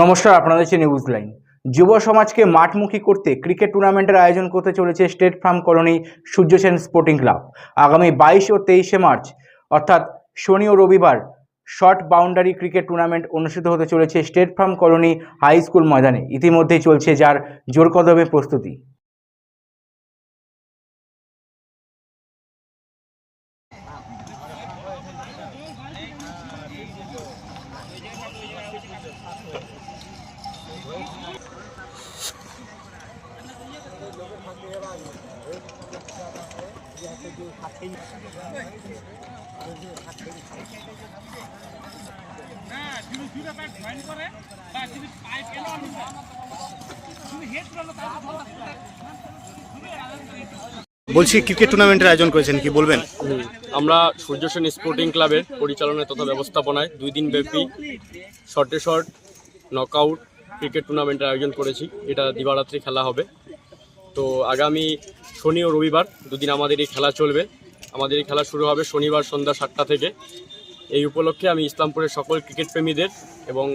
নমস্কার, আপনাদের হচ্ছে নিউজ লাইন যুব সমাজকে মাঠমুখী করতে ক্রিকেট টুর্নামেন্টের আয়োজন করতে চলেছে state farm colony Surya Sen sporting club আগামী বাইশ ও তেইশে মার্চ, অর্থাৎ শনি ও রবিবার শর্ট বাউন্ডারি ক্রিকেট টুর্নামেন্ট অনুষ্ঠিত হতে চলেছে state farm colony high school ময়দানে। ইতিমধ্যেই চলছে যার জোর কদমে প্রস্তুতি। বলছি ক্রিকেট টুর্নামেন্টের আয়োজন করেছেন? কি বলবেন। আমরা সূর্যসেন স্পোর্টিং ক্লাবের পরিচালনায় তথা ব্যবস্থাপনায় দুই দিন ব্যাপী শর্টে শর্ট নকআউট ক্রিকেট টুর্নামেন্টের আয়োজন করেছি। এটা দিবারাত্রি খেলা হবে। তো আগামী শনি ও রবিবার দুদিন আমাদের এই খেলা চলবে। আমাদের এই খেলা শুরু হবে শনিবার সন্ধ্যা সাতটা থেকে। এই উপলক্ষে আমি ইসলামপুরের সকল ক্রিকেট প্রেমীদের এবং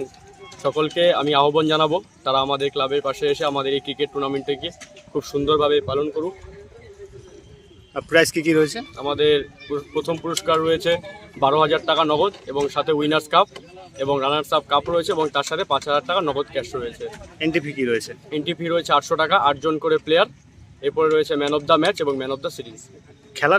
সকলকে আমি আহ্বান জানাব, তারা আমাদের ক্লাবের পাশে এসে আমাদের এই ক্রিকেট টুর্নামেন্টটিকে খুব সুন্দরভাবে পালন করুক। প্রাইস কি কি রয়েছে? আমাদের প্রথম পুরস্কার রয়েছে বারো হাজার টাকা নগদ এবং সাথে উইনার্স কাপ এবং রানার্স আপ কাপ রয়েছে এবং তার সাথে পাঁচ হাজার টাকা নগদ ক্যাশ রয়েছে। এন্ট্রি ফি কি রয়েছে? এন্ট্রি ফি রয়েছে আটশো টাকা আটজন করে প্লেয়ার এরপরে রয়েছে ম্যান অফ দ্য ম্যাচ এবং ম্যান অফ দ্য সিরিজ খেলার